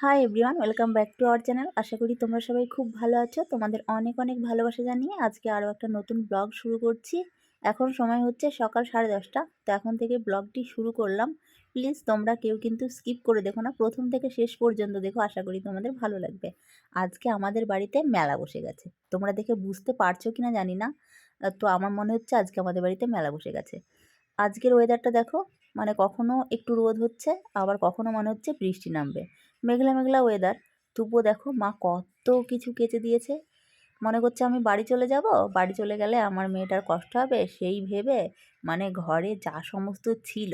Hi everyone welcome back to our channel আশা করি তোমরা সবাই খুব ভালো আছো। তোমাদের অনেক অনেক ভালোবাসা জানিয়ে আজকে আরও একটা নতুন ব্লগ শুরু করছি। এখন সময় হচ্ছে সকাল সাড়ে দশটা। তো এখন থেকে ব্লগটি শুরু করলাম। প্লিজ তোমরা কেউ কিন্তু স্কিপ করে দেখো না। প্রথম থেকে শেষ পর্যন্ত দেখো, আশা করি তোমাদের ভালো লাগবে। আজকে আমাদের বাড়িতে মেলা বসে গেছে। তোমরা দেখে বুঝতে পারছ কি না জানি না। তো আমার মনে হচ্ছে আজকে আমাদের বাড়িতে মেলা বসে গেছে। আজকের ওয়েদারটা দেখো মানে কখনো একটু রোদ হচ্ছে, আবার কখনো মনে হচ্ছে বৃষ্টি নামবে। মেঘলা মেঘলা ওয়েদার তবুও দেখো মা কত কিছু কেচে দিয়েছে। মনে করছে আমি বাড়ি চলে যাব, বাড়ি চলে গেলে আমার মেয়েটার কষ্ট হবে, সেই ভেবে মানে ঘরে যা সমস্ত ছিল,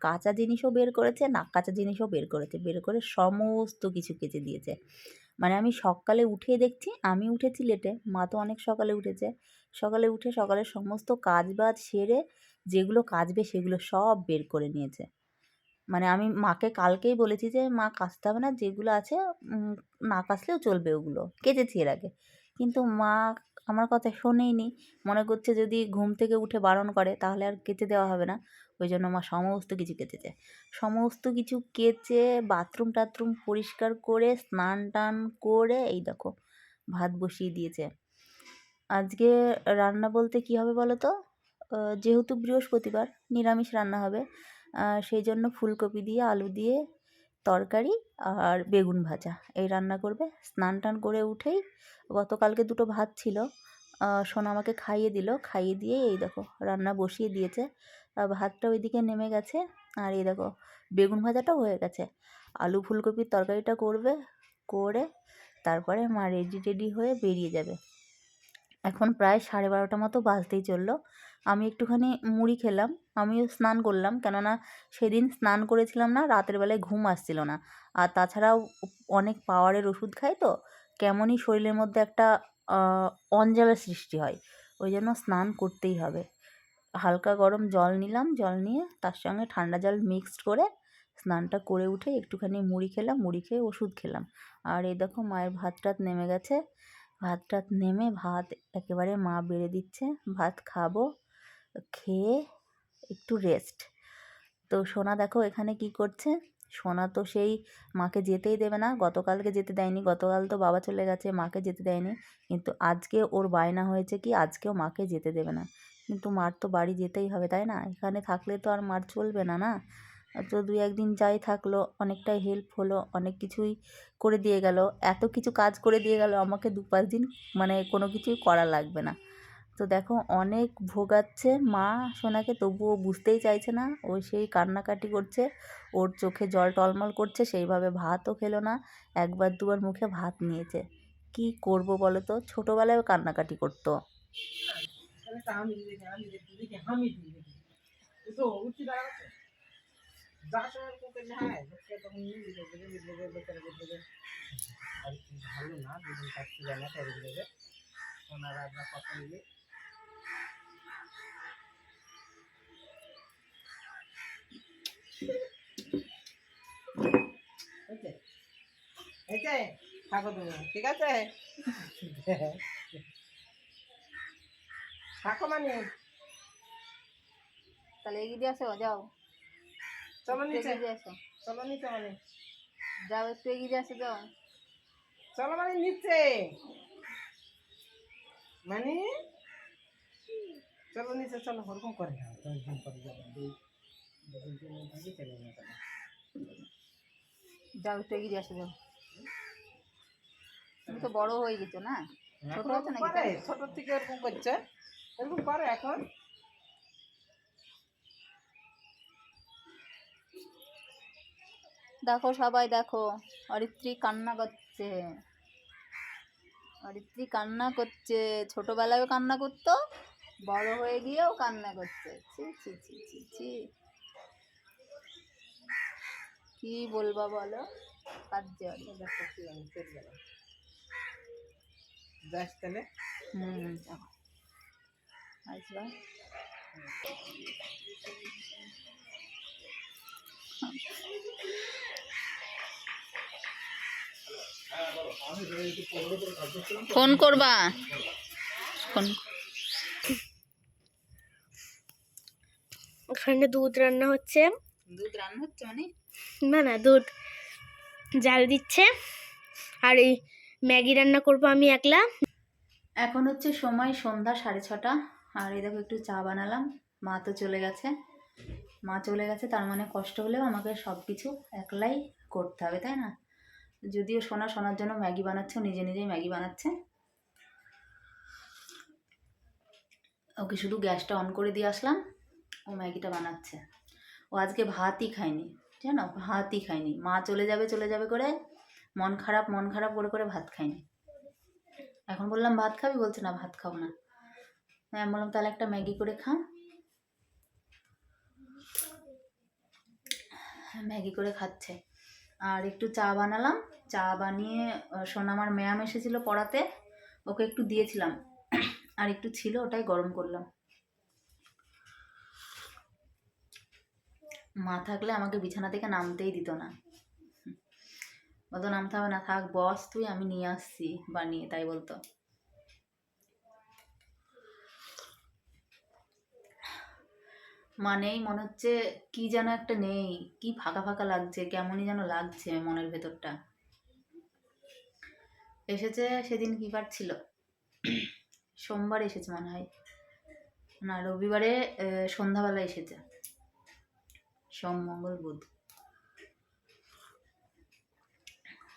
কাঁচা জিনিসও বের করেছে, না কাঁচা জিনিসও বের করেছে, বের করে সমস্ত কিছু কেচে দিয়েছে। মানে আমি সকালে উঠে দেখছি, আমি উঠেছি লেটে মা তো অনেক সকালে উঠেছে। সকালে উঠে সকালে সমস্ত কাজ বাজ সেরে যেগুলো কাচবে সেগুলো সব বের করে নিয়েছে। মানে আমি মাকে কালকেই বলেছি যে, মা, কাচতে হবে না, যেগুলো আছে না কাচলেও চলবে ওগুলো। কেচেছি এর আগে। কিন্তু মা আমার কথা শোনেইনি। মনে করছে যদি ঘুম থেকে উঠে বারণ করে, তাহলে আর কেচে দেওয়া হবে না। ওই জন্য মা সমস্ত কিছু কেচেছে। সমস্ত কিছু কেচে বাথরুম টাথরুম পরিষ্কার করে, স্নান টান করে, এই দেখো, ভাত বসিয়ে দিয়েছে। আজকে রান্না বলতে কি হবে বলো তো? যেহেতু বৃহস্পতিবার নিরামিষ রান্না হবে সেই জন্য ফুলকপি দিয়ে, আলু দিয়ে তরকারি আর বেগুন ভাজা। এই রান্না করবে। স্নান টান করে উঠেই গতকালকে দুটো ভাত ছিল। সোনা আমাকে খাইয়ে দিল। খাইয়ে দিয়ে এই দেখো, রান্না বসিয়ে দিয়েছে। ভাতটা ওইদিকে নেমে গেছে। আর এই দেখো, বেগুন ভাজাটাও হয়ে গেছে। আলু ফুলকপির তরকারিটা করবে, করে তারপরে মা রেডি টেডি হয়ে বেরিয়ে যাবে। এখন প্রায় সাড়ে বারোটা মতো বাজতেই চলল। আমি একটুখানি মুড়ি খেলাম, আমিও স্নান করলাম। কেননা সেদিন স্নান করেছিলাম না, রাতের বেলায় ঘুম আসছিল না। আর তাছাড়াও অনেক পাওয়ারের ওষুধ খাই তো, কেমনই শরীরের মধ্যে একটা অঞ্জলের সৃষ্টি হয়। ওই জন্য স্নান করতেই হবে। হালকা গরম জল নিলাম, জল নিয়ে তার সঙ্গে ঠান্ডা জল মিক্সড করে স্নানটা করে উঠে একটুখানি মুড়ি খেলাম, মুড়ি খেয়ে ওষুধ খেলাম। আর এই দেখো মায়ের ভাত টাত নেমে গেছে। ভাত টাত নেমে ভাত একেবারে মা বেড়ে দিচ্ছে। ভাত খাব। খেয়ে একটু রেস্ট তো সোনা দেখো এখানে কি করছে? সোনা তো সেই মাকে যেতেই দেবে না। গতকালকে যেতে দেয়নি। গতকাল তো বাবা চলে গেছে, মাকে যেতে দেয়নি। কিন্তু আজকে ওর বায়না হয়েছে কি, আজকেও মাকে যেতে দেবে না। কিন্তু মার তো বাড়ি যেতেই হবে, তাই না? এখানে থাকলে তো আর মার চলবে না না? তো দুই একদিন যাই থাকল, অনেকটাই হেল্প হলো, অনেক কিছুই করে দিয়ে গেল। এত কিছু কাজ করে দিয়ে গেল, আমাকে দু পাঁচ দিন মানে কোনো কিছুই করা লাগবে না। তো দেখো অনেক ভোগাচ্ছে মা সোনাকে, তবুও বুঝতেই চাইছে না। ও সেই কান্নাকাটি করছে, ওর চোখে জল টলমল করছে, সেইভাবে ভাতও খেলো না, একবার দুবার মুখে ভাত নিয়েছে। কি করব বলো তো? ছোটোবেলায়ও কান্নাকাটি করতো। ওনারা আমরা কথা মিলে থাকো তুমি ঠিক আছে? থাকো মানে। তাহলে এগিয়ে দিয়ে আসো যাও। চলো নিচে। আসো। চলো নিচে মানে। যাও একটু এগিয়ে দিয়ে আসো যাও। চলো মানে নিচে। মানে? চলো নিচে চলো ওরকম করে না যাও একটু এগিয়ে আসো যাও। তুমি তো বড় হয়ে গেছো না? ছোট আছে নাকি? ছোট থেকে এরকম করছে। এরকম করে এখন। দেখো সবাই দেখো অরিত্রী কান্না করছে। অরিত্রী কান্না করছে ছোটবেলায়ও কান্না করতো বড় হয়ে গিয়েও কান্না করছে। ছি ছি ছি ছি ছি। কি বলব বলো? কাঁদছে অরিত্রী। দেখো কি আমি চলে গেলাম যাস তাহলে? হুম যাও। আসবা। ফোন করবা? ফোন। ওখানে দুধ রান্না হচ্ছে। দুধ রান্না হচ্ছে মানে? না না দুধ। জাল দিচ্ছে। আর এই ম্যাগি রান্না করব আমি একলা। এখন হচ্ছে সময় সন্ধ্যা সাড়ে ছটা। আর এই দেখো একটু চা বানালাম। মা তো চলে গেছে। মা চলে গেছে তার মানে কষ্ট হলেও আমাকে সব কিছু একলাই করতে হবে তাই না? যদিও সোনা সোনার জন্য ম্যাগি বানাচ্ছে নিজে নিজেই ম্যাগি বানাচ্ছে। ওকে শুধু গ্যাসটা অন করে দিয়ে আসলাম। ও ম্যাগিটা বানাচ্ছে। আজকে ভাতই খায়নি জানো? ভাতই খায়নি। মা চলে যাবে চলে যাবে করে মন খারাপ মন খারাপ করে করে ভাত খায়নি। এখন বললাম ভাত খাবি? বলছে না ভাত খাব না। হ্যাঁ আমি বললাম তাহলে একটা ম্যাগি করে খা। ম্যাগি করে খাচ্ছে। আর একটু চা বানালাম। চা বানিয়ে আহ, সোনা আমার ম্যাম এসেছিল পড়াতে। ওকে একটু দিয়েছিলাম। আর একটু ছিল ওটাই গরম করলাম। মা থাকলে আমাকে বিছানা থেকে নামতেই দিত না। বলতো, নামতে হবে না, থাক, বস, তুই, আমি নিয়ে আসছি বানিয়ে, তাই বলতো। মানেই মনে হচ্ছে কি যেন একটা নেই, কি ফাঁকা ফাঁকা লাগছে, কেমনই যেন লাগছে মনের ভেতরটা। এসেছে, সেদিন কি বার ছিল? সোমবার এসেছে মনে হয়। না, রবিবারে সন্ধ্যাবেলা এসেছে। সোম, মঙ্গল, বুধ।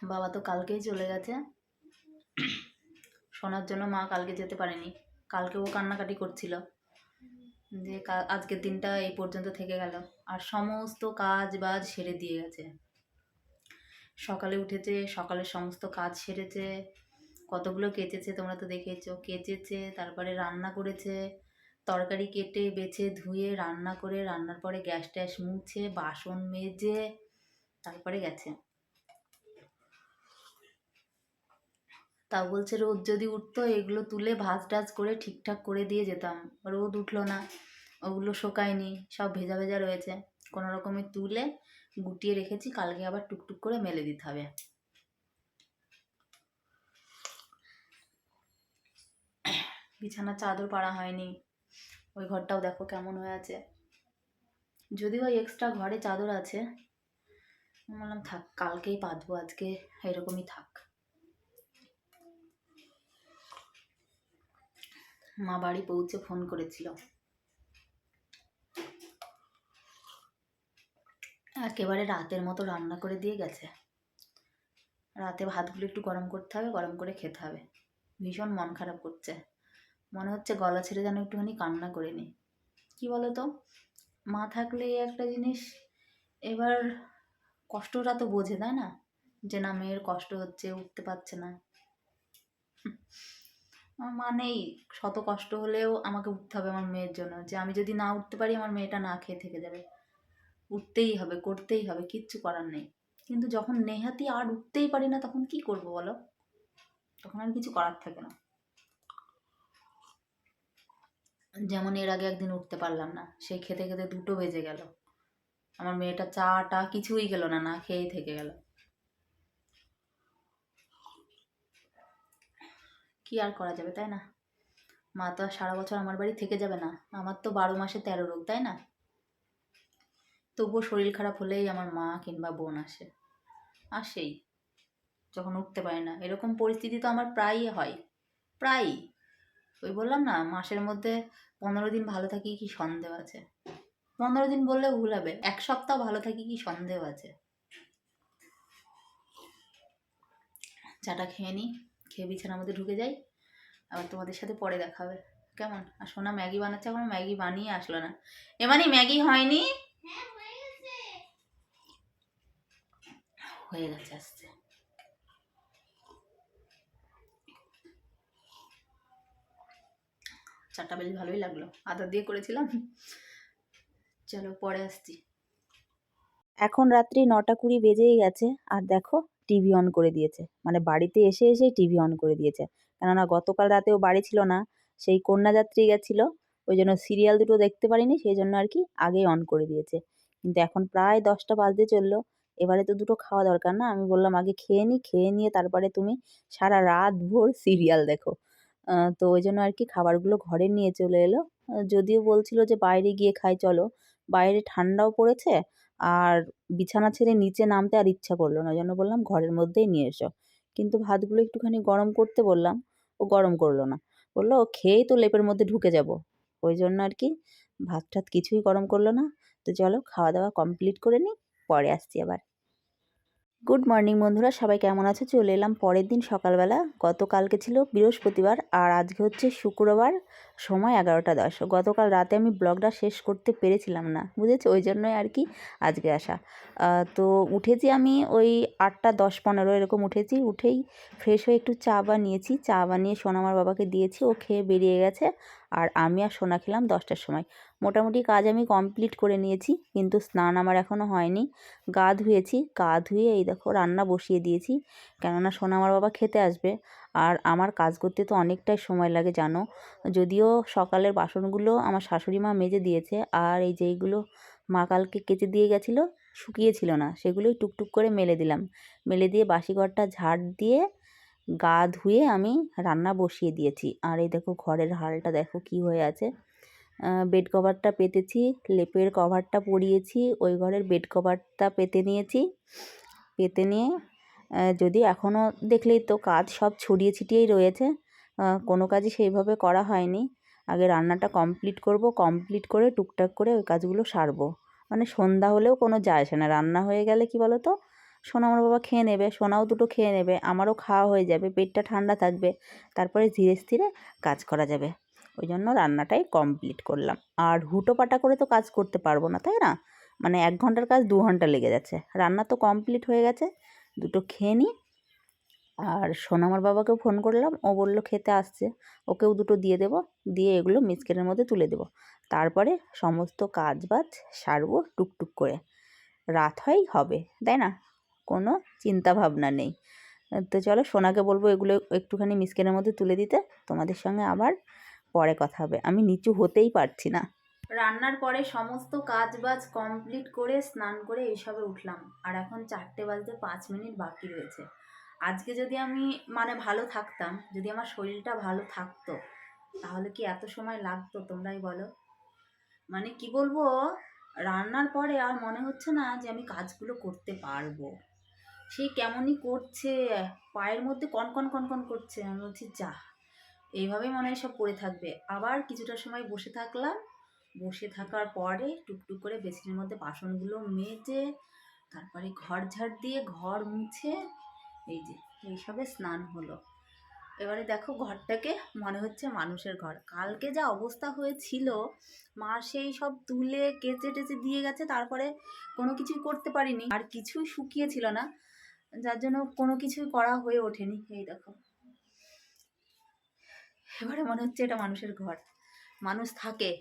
বাবা তো কালকেই চলে গেছে। শোনার জন্য মা কালকে যেতে পারেনি। কালকে ও কান্নাকাটি করছিল। যে আজকের দিনটা এই পর্যন্ত থেকে গেল। আর সমস্ত কাজ বাজ সেরে দিয়ে গেছে। সকালে উঠেছে সকালে সমস্ত কাজ সেরেছে। কতগুলো কেচেছে তোমরা তো দেখেছ কেচেছে, তারপরে রান্না করেছে। তরকারি কেটে, বেছে, ধুয়ে, রান্না করে, রান্নার পরে গ্যাস ট্যাস মুছে, বাসন মেজে, তারপরে গেছে। তা বলছে, রোদ যদি উঠতো, এগুলো তুলে ভাজ টাজ করে ঠিকঠাক করে দিয়ে যেতাম। রোদ উঠল না, ওগুলো শোকায়নি, সব ভেজা ভেজা রয়েছে। কোনো রকমে তুলে গুটিয়ে রেখেছি, কালকে আবার টুকটুক করে মেলে দিতে হবে। বিছানার চাদর পাড়া হয়নি। ওই ঘরটাও দেখো কেমন হয়ে আছে। যদি যদিও এক্সট্রা ঘরে চাদর আছে বললাম থাক, কালকেই পাতবো, আজকে এরকমই থাক। মা বাড়ি পৌঁছে ফোন করেছিল। একেবারে রাতের মতো রান্না করে দিয়ে গেছে। রাতে ভাতগুলো একটু গরম করতে হবে, গরম করে খেতে হবে। ভীষণ মন খারাপ করছে। মনে হচ্ছে গলা ছেড়ে যেন একটুখানি কান্না করে নি কি বলো তো মা থাকলে একটা জিনিস, এবার কষ্টটা তো বোঝে, তাই না? যে না, মেয়ের কষ্ট হচ্ছে, উঠতে পারছে না। আমার মা নেই, শত কষ্ট হলেও আমাকে উঠতে হবে আমার মেয়ের জন্য। যে আমি যদি না উঠতে পারি, আমার মেয়েটা না খেয়ে থেকে যাবে। উঠতেই হবে, করতেই হবে, কিচ্ছু করার নেই। কিন্তু যখন নেহাতি আর উঠতেই পারি না, তখন কি করব বলো? তখন আর কিছু করার থাকে না। যেমন এর আগে একদিন উঠতে পারলাম না, সেই খেতে খেতে দুটো বেজে গেল। আমার মেয়েটা চা টা কিছুই গেল না না খেয়েই থেকে গেল। কি আর করা যাবে, তাই না? মা তো আর সারা বছর আমার বাড়ি থেকে যাবে না, আমার তো বারো মাসে তেরো রোগ, তাই না? তবুও শরীর খারাপ হলেই আমার মা কিংবা বোন আসে। আসেই, যখন উঠতে পারে না। এরকম পরিস্থিতি তো আমার প্রায়ই হয়। প্রায়ই। ওই বললাম না মাসের মধ্যে পনেরো দিন ভালো থাকি কি সন্দেহ আছে? পনেরো দিন বললে ভুল হবে এক সপ্তাহ ভালো থাকি কি সন্দেহ আছে? চাটা খেয়ে নিই খেয়ে বিছানার মধ্যে ঢুকে যাই আবার তোমাদের সাথে পরে দেখা হবে। কেমন? আর সোনা ম্যাগি বানাচ্ছে এখন ম্যাগি বানিয়ে আসলো না। এমানি ম্যাগি হয়নি? হয়ে গেছে আসছে। চাটা বেশ ভালোই লাগল। আদা দিয়ে করেছিলাম। চলো, পরে আসছি। এখন রাত্রি নটা কুড়ি বেজেই গেছে, আর দেখো টিভি অন করে দিয়েছে। মানে বাড়িতে এসে এসেই টিভি অন করে দিয়েছে। কেননা গতকাল রাতেও বাড়ি ছিল না, সেই কন্যাযাত্রী গেছিল, ওই জন্য সিরিয়াল দুটো দেখতে পারিনি, সেই জন্য আর কি আগেই অন করে দিয়েছে। কিন্তু এখন প্রায় দশটা বাজতে চলল, এবারে তো দুটো খাওয়া দরকার না? আমি বললাম, আগে খেয়ে নিই খেয়ে নিয়ে তারপরে তুমি সারা রাত ভোর সিরিয়াল দেখো। তো ওই জন্য আর কি খাবারগুলো ঘরে নিয়ে চলে এলো। যদিও বলছিল যে বাইরে গিয়ে খাই, চলো। বাইরে ঠান্ডাও পড়েছে আর বিছানা ছেড়ে নিচে নামতে আর ইচ্ছা করল না। ওই জন্য বললাম, ঘরের মধ্যেই নিয়ে এসো। কিন্তু ভাতগুলো একটুখানি গরম করতে বললাম, ও গরম করল না। বলল, ও খেয়েই তো লেপের মধ্যে ঢুকে যাব। ওই জন্য আর কি ভাত টাত কিছুই গরম করল না। তো চলো খাওয়া দাওয়া কমপ্লিট করে নিই, পরে আসছি আবার। গুড মর্নিং বন্ধুরা। সবাই কেমন আছো? চলে এলাম পরের দিন সকালবেলা। গতকালকে ছিল বৃহস্পতিবার আর আজকে হচ্ছে শুক্রবার সময় এগারোটা দশ। গতকাল রাতে আমি ব্লগটা শেষ করতে পেরেছিলাম না, বুঝেছি? ওই জন্যই আর কি আজকে আসা। তো উঠেছি আমি ওই আটটা দশ পনেরো এরকম উঠেছি। উঠেই ফ্রেশ হয়ে একটু চা বানিয়েছি। চা বানিয়ে সোনামার বাবাকে দিয়েছি। ও খেয়ে বেরিয়ে গেছে। আর আমি আর সোনা খেলাম দশটার সময়। মোটামুটি কাজ আমি কমপ্লিট করে নিয়েছি, কিন্তু স্নান আমার এখনও হয়নি। গা ধুয়েছি, গা ধুয়ে এই দেখো রান্না বসিয়ে দিয়েছি। কেননা সোনা আমার বাবা খেতে আসবে, আর আমার কাজ করতে তো অনেকটাই সময় লাগে, জানো? যদিও সকালের বাসনগুলো আমার শাশুড়ি মা মেজে দিয়েছে, আর এই যেইগুলো মা কালকে কেচে দিয়ে গেছিল, শুকিয়েছিল না, সেগুলোই টুকটুক করে মেলে দিলাম। মেলে দিয়ে বাসি ঘরটা ঝাড় দিয়ে গা ধুয়ে আমি রান্না বসিয়ে দিয়েছি। আর এই দেখো ঘরের হালটা দেখো কি হয়ে আছে। বেড কভারটা পেতেছি, লেপের কভারটা পরিয়েছি, ওই ঘরের বেড কভারটা পেতে নিয়েছি। পেতে নিয়ে যদি এখনও দেখলেই তো কাজ সব ছড়িয়ে ছিটিয়েই রয়েছে কোনো কাজই সেইভাবে করা হয়নি। আগে রান্নাটা কমপ্লিট করব কমপ্লিট করে টুকটাক করে ওই কাজগুলো সারবো। মানে সন্ধ্যা হলেও কোনো যায় আসে না। রান্না হয়ে গেলে কি বলো তো সোনা আমার বাবা খেয়ে নেবে, সোনাও দুটো খেয়ে নেবে, আমারও খাওয়া হয়ে যাবে, পেটটা ঠান্ডা থাকবে। তারপরে ধীরে স্থিরে কাজ করা যাবে। ওই জন্য রান্নাটাই কমপ্লিট করলাম। আর হুটো পাটা করে তো কাজ করতে পারব না, তাই না? মানে এক ঘণ্টার কাজ দু ঘণ্টা লেগে যাচ্ছে। রান্না তো কমপ্লিট হয়ে গেছে, দুটো খেয়ে নিই আর সোনামার বাবাকেও ফোন করলাম, ও বলল খেতে আসছে, ওকেও দুটো দিয়ে দেবো, দিয়ে এগুলো মিসকেটের মধ্যে তুলে দেবো। তারপরে সমস্ত কাজ বাজ সারবো টুকটুক করে। রাত হয় হবে, তাই না? কোনো চিন্তা ভাবনা নেই। তো চলো সোনাকে বলব এগুলো একটুখানি মিসকেটের মধ্যে তুলে দিতে, তোমাদের সঙ্গে আবার পরে কথা হবে। আমি নিচু হতেই পারছি না। রান্নার পরে সমস্ত কাজ বাজ কমপ্লিট করে স্নান করে এইসবে উঠলাম। আর এখন চারটে বাজতে পাঁচ মিনিট বাকি রয়েছে। আজকে যদি আমি মানে ভালো থাকতাম, যদি আমার শরীরটা ভালো থাকতো, তাহলে কি এত সময় লাগতো তোমরাই বলো? মানে কি বলব, রান্নার পরে আর মনে হচ্ছে না যে আমি কাজগুলো করতে পারব। সেই কেমনই করছে? পায়ের মধ্যে কনকন কনকন করছে। আমি বলছি, যা এইভাবে মনে হয় সব পড়ে থাকবে। আবার কিছুটা সময় বসে থাকলাম। বসে থাকার পরে টুকটুক করে বেসিনের মধ্যে বাসনগুলো মেজে, তারপরে ঘর ঝাড় দিয়ে ঘর মুছে, এই যে, এইসবে স্নান হলো। এবারে দেখো ঘরটাকে, মনে হচ্ছে মানুষের ঘর। কালকে যা অবস্থা হয়েছিল, মা সেই সব তুলে কেচে টেচে দিয়ে গেছে, তারপরে কোনো কিছুই করতে পারিনি। আর কিছুই শুকিয়েছিল না। যার জন্য কোনো কিছুই করা হয়ে ওঠেনি। এই দেখো। এবারে মনে হচ্ছে এটা মানুষের ঘর। মানুষ থাকে।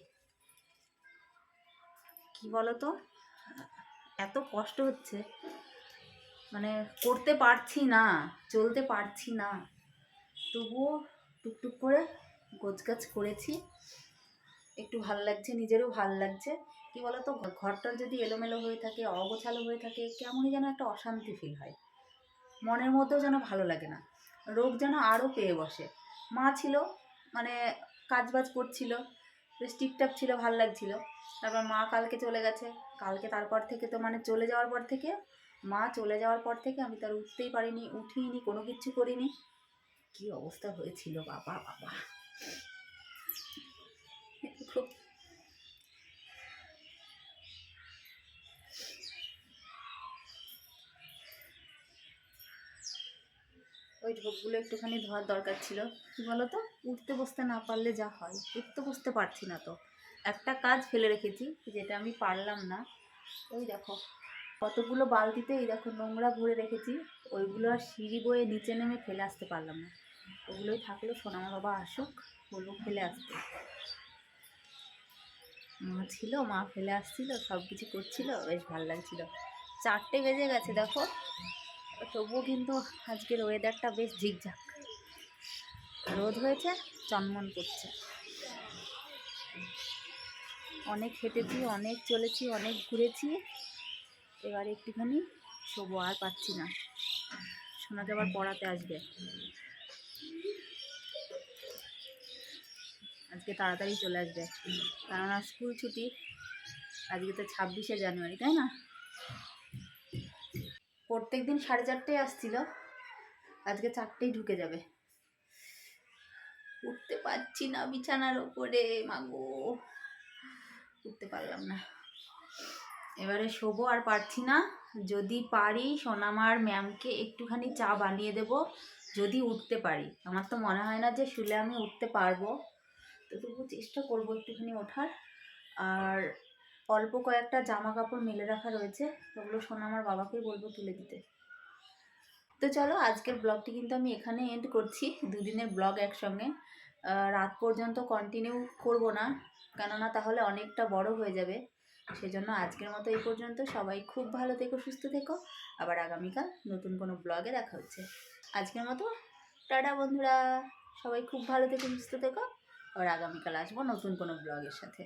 কি বলতো? এত কষ্ট হচ্ছে। মানে করতে পারছি না, চলতে পারছি না। তবুও টুকটুক করে গোছগাছ করেছি। একটু ভালো লাগছে, নিজেরও ভালো লাগছে। কি বলতো? ঘরটা যদি এলোমেলো হয়ে থাকে, অগোছালো হয়ে থাকে, কেমনই যেন একটা অশান্তি ফিল হয়। মনের মধ্যেও যেন ভালো লাগে না। রোগ যেন আরও পেয়ে বসে। মা ছিল মানে কাজবাজ করছিল, বেশ টিপটাপ ছিল, ভালো লাগছিল। তারপর মা কালকে চলে গেছে। কালকে তারপর থেকে তো মানে চলে যাওয়ার পর থেকে, মা চলে যাওয়ার পর থেকে আমি তার উঠতেই পারিনি, উঠিনি, কোনো কিচ্ছু করিনি। কি অবস্থা হয়েছিল, বাবা বাবা খুব ওই ঢোকগুলো একটুখানি ধোয়ার দরকার ছিল। কী বলো তো উঠতে বসতে না পারলে যা হয়। উঠতে বসতে পারছি না তো। একটা কাজ ফেলে রেখেছি, যেটা আমি পারলাম না। ওই দেখো, কতগুলো বালতিতে এই দেখো নোংরা ভরে রেখেছি। ওইগুলো আর সিঁড়ি বয়ে নিচে নেমে ফেলে আসতে পারলাম না। ওগুলোই থাকল, সোনামা বাবা আসুক, বলব ফেলে আসতে। মা ছিল, মা ফেলে আসছিল সব কিছু করছিল, বেশ ভালো লাগছিল। চারটে বেজে গেছে, দেখো। তবুও কিন্তু আজকের ওয়েদারটা বেশ ঝিকঝাক। রোদ হয়েছে, চনমন করছে। অনেক হেঁটেছি, অনেক চলেছি, অনেক ঘুরেছি। এবার একটুখানি শোবো, আর পাচ্ছি না। সোনাকে আবার পড়াতে আসবে। আজকে তাড়াতাড়ি চলে আসবে। কেননা স্কুল ছুটি, আজকে তো ছাব্বিশে জানুয়ারি, তাই না? প্রত্যেক দিন সাড়ে চারটেয় আসছিল। আজকে চারটেই ঢুকে যাবে। উঠতে পারছি না বিছানার ওপরে, মাগো। উঠতে পারলাম না। এবারে শোবো আর পারছি না। যদি পারি সোনামার ম্যামকে একটুখানি চা বানিয়ে দেব, যদি উঠতে পারি। আমার তো মনে হয় না যে শুলে আমি উঠতে পারব। তো তবু চেষ্টা করব একটুখানি ওঠার। আর অল্প কয়েকটা জামা কাপড় মেলে রাখা রয়েছে, ওগুলো শোনা আমার বাবাকেই বলব তুলে দিতে। তো চলো, আজকের ব্লগটি কিন্তু আমি এখানে এন্ড করছি। দুদিনের ব্লগ একসঙ্গে। রাত পর্যন্ত কন্টিনিউ করব না, কেননা তাহলে অনেকটা বড় হয়ে যাবে। সেজন্য আজকের মতো এই পর্যন্ত। সবাই খুব ভালো থেকো, সুস্থ থেকো। আবার আগামীকাল নতুন কোনো ব্লগে দেখা হচ্ছে। আজকের মতো, টাটা বন্ধুরা। সবাই খুব ভালো থেকো, সুস্থ থেকো। আবার আগামীকাল আসব নতুন কোনো ব্লগের সাথে।